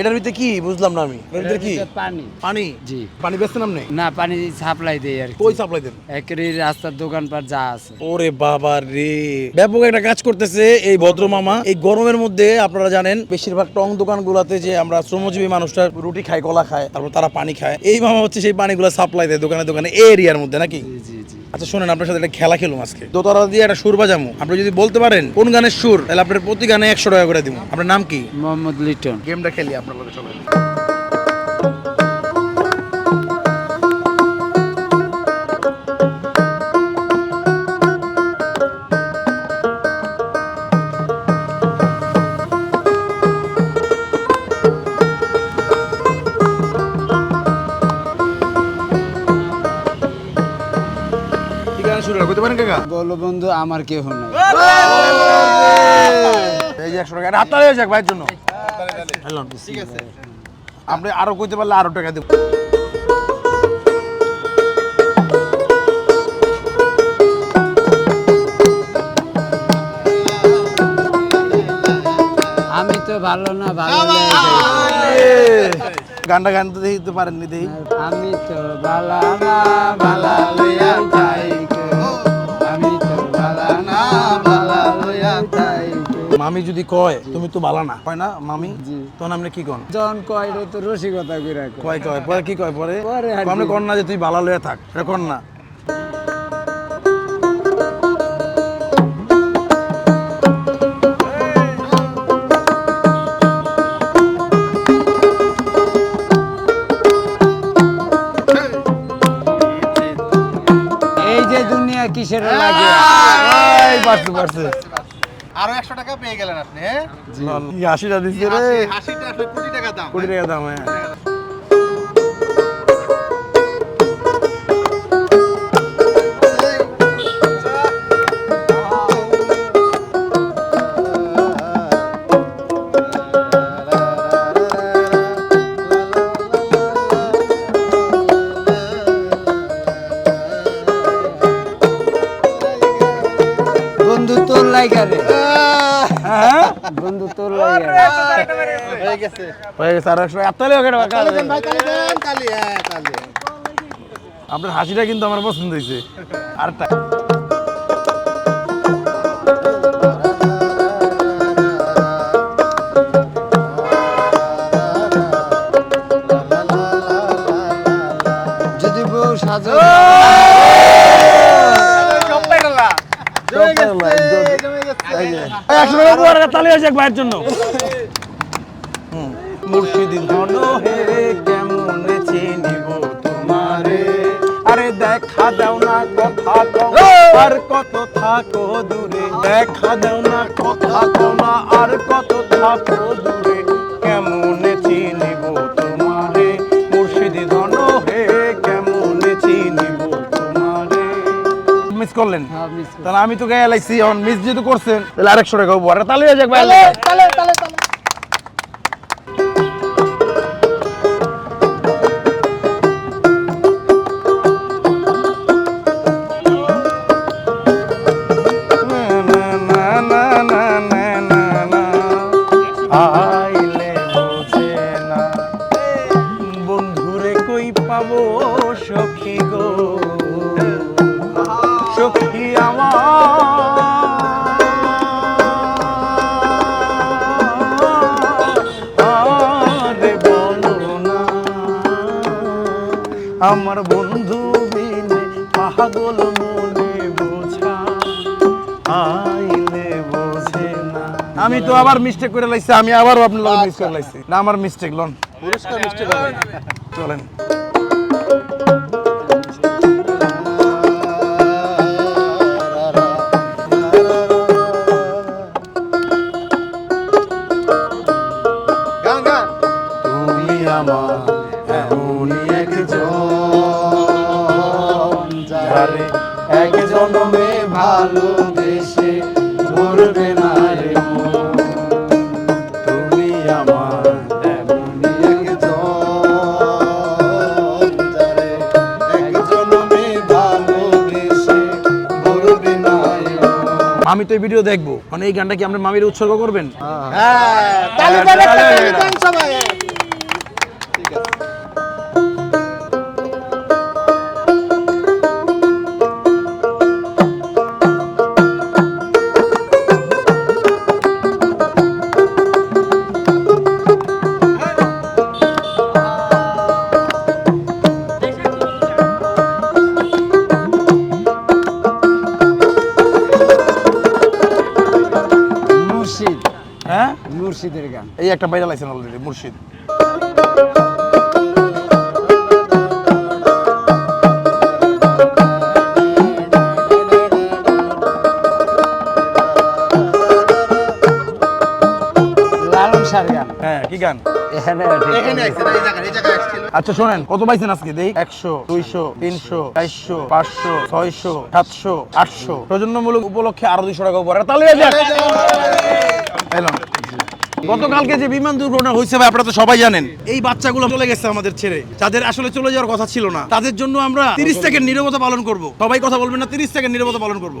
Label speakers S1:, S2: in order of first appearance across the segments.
S1: এটার ভিতরে কি বুঝলাম না আমি? এটার ভিতরে কি?
S2: পানি।
S1: পানি?
S2: জি।
S1: পানি বেচতে নাম নেই?
S2: না পানি সাপ্লাই দেয় আর
S1: কই সাপ্লাই দেন?
S2: একেরই রাস্তার দোকানপাট যা আছে।
S1: ওরে বাবা রে। ব্যাপক একটা কাজ করতেছে এই ভদ্র মামা। এই গরমের মধ্যে আপনারা জানেন বেশিরভাগ টং দোকানগুলোতে যে আমরা শ্রমজীবী মানুষরা রুটি খায় কলা খায় তারপর তারা পানি খায়। এই মামা হচ্ছে সেই পানিগুলো সাপ্লাই দেয় দোকানে দোকানে এই এরিয়ার মধ্যে নাকি?
S2: জি জি জি।
S1: আচ্ছা শোনেন আপনার সাথে একটা খেলা খেলুম আজকে। দোতলা দিয়ে একটা সুর বাজামু। আপনি যদি বলতে পারেন কোন গানের সুর তাহলে আপনার প্রতি গানে একশো টাকা করে দিব আপনার নাম কি?
S2: মোহাম্মদ লিটন।
S1: গেমটা খেলি আপনার সবাই। কাকা
S2: বলো বন্ধু আমার কেউ নাই।
S1: এই যে একশো টাকা হয়ে যাক ভাইয়ের জন্য। ঠিক আছে। আপনি আরও কইতে পারলে আরও টাকা দেবো।
S2: আমি তো ভালো না ভালো
S1: গানটা গান তো দেখতে পারেননি দেখি।
S2: আমি তো ভালো না ভালো লইয়া যাই।
S1: মামি যদি কয় তুমি তো বালা না। কয় না মামি। তখন আপনি কি কন?
S2: জন কয় রে তো রসিকতা করে
S1: কয়। কয় পরে কি কয় পরে?
S2: পরে
S1: আপনি কন না যে তুই বালা লয়ে থাক? এটা কন না।
S2: এই যে দুনিয়া কিসের লাগে?
S1: পারছে পারছে।
S3: আরও একশো টাকা পেয়ে গেলেন আপনি হ্যাঁ?
S1: রে?
S3: হাসিটা আসলে কোটি টাকা দাম
S1: কোটি টাকা দাম হ্যাঁ।
S2: বন্ধু তোর
S1: হয়ে
S3: গেছে।
S1: গেছে আর একশো ওকে আপনার হাসিটা কিন্তু আমার পছন্দ হয়েছে। আরেকটা
S2: যদি বউ সাজো
S3: জমে গেলা জমে গেছে জমে
S1: এই যে,
S3: গেছে
S1: তালি হয়েছে এক ভাইয়ের জন্য। মুর্শিদি ধন হে কেমন চিনিব তোমারে? আরে দেখা দাও না কথা কও আর কত থাকো দূরে। দেখা দাও না কথা কও আর কত থাকো দূরে। করলেন?
S2: হ্যাঁ,
S1: তাহলে আমি তো গায়ে লাইছি এখন মিস যেহেতু করছেন তাহলে আরেকশো টাকা হব। আর তাহলে যাক ভাই। আমার বন্ধু মিলে পাগল মনে বোঝা আইলে বোঝে না। আমি তো আবার মিস্টেক করে লাইছি আমি আবারও আপনার লগে মিস করে লাইছি। না আমার মিস্টেক লন।
S3: পুরস্কার মিস্টেক
S1: চলেন। যারে এক জন্মে ভালোবেসে মরবে না রে তুমি আমার এমনই একজন। যারে এক জন্মে ভালোবেসে মরবে না রে আমি তো এই ভিডিও দেখব। মানে এই গানটা কি আপনার মামির উৎসর্গ করবেন?
S3: হ্যাঁ
S1: এই একটা বাইরে লাইছেন অলরেডি মুর্শিদ।
S2: লালন গান।
S1: হ্যাঁ কি গান? আচ্ছা শোনেন কত পাইছেন আজকে? দেই। একশো দুইশো তিনশো চারশো পাঁচশো ছয়শো সাতশো আটশো। প্রজন্মমূলক উপলক্ষে আরও দুইশো টাকা উপরে তাহলে গতকালকে যে বিমান দুর্ঘটনা হয়েছে ভাই, আপনারা তো সবাই জানেন। এই বাচ্চাগুলো চলে গেছে আমাদের ছেড়ে। যাদের আসলে চলে যাওয়ার কথা ছিল না, তাদের জন্য আমরা তিরিশ সেকেন্ড নীরবতা পালন করব। সবাই কথা বলবেন না, তিরিশ সেকেন্ড নীরবতা পালন করব।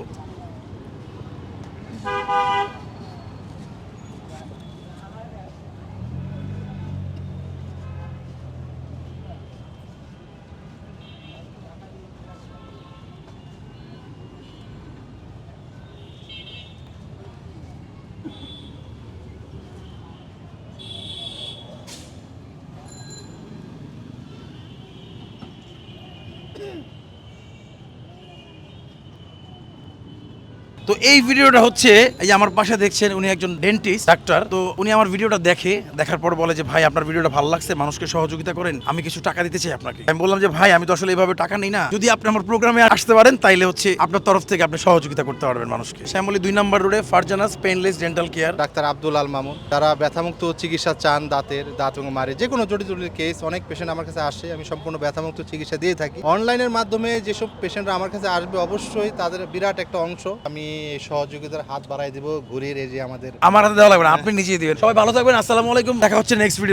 S1: তো এই ভিডিওটা হচ্ছে, এই আমার পাশে দেখছেন উনি একজন ডেন্টিস্ট ডাক্তার তো উনি আমার ভিডিওটা দেখে, দেখার পর বলে যে, ভাই, আপনার ভিডিওটা ভালো লাগছে, মানুষকে সহযোগিতা করেন, আমি কিছু টাকা দিতে চাই আপনাকে। আমি বললাম যে, ভাই, আমি তো আসলে এইভাবে টাকা নেই না। যদি আপনি আমার প্রোগ্রামে আসতে পারেন, তাইলে হচ্ছে আপনার তরফ থেকে আপনি সহযোগিতা করতে পারবেন মানুষকে। শ্যামলি দুই নম্বর রোডে Farzana's painless dental care
S3: doctor Abdul Al Mamun. যারা ব্যথামুক্ত চিকিৎসা চান, দাঁতের, দাঁত এবং মারে যে কোনো জটিল জটিল কেস অনেক পেশেন্ট আমার কাছে আসে, আমি সম্পূর্ণ ব্যথামুক্ত চিকিৎসা দিয়ে থাকি। অনলাইনের মাধ্যমে যেসব পেশেন্টরা আমার কাছে আসবে, অবশ্যই তাদের বিরাট একটা অংশ আমি সহযোগিতার হাত বাড়াই দেবো, ঘুরিয়ে এই যে আমাদের
S1: আমার হাতে দেওয়া লাগবে না, আপনি নিজেই দিবেন। সবাই ভালো থাকবেন, আসসালামু আলাইকুম, দেখা হচ্ছে নেক্সট ভিডিও